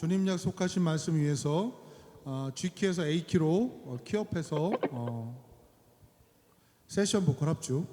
주님 약속하신 말씀 위해서 어, G키에서 A키로 어, 키업해서 어, 세션 보컬 합주.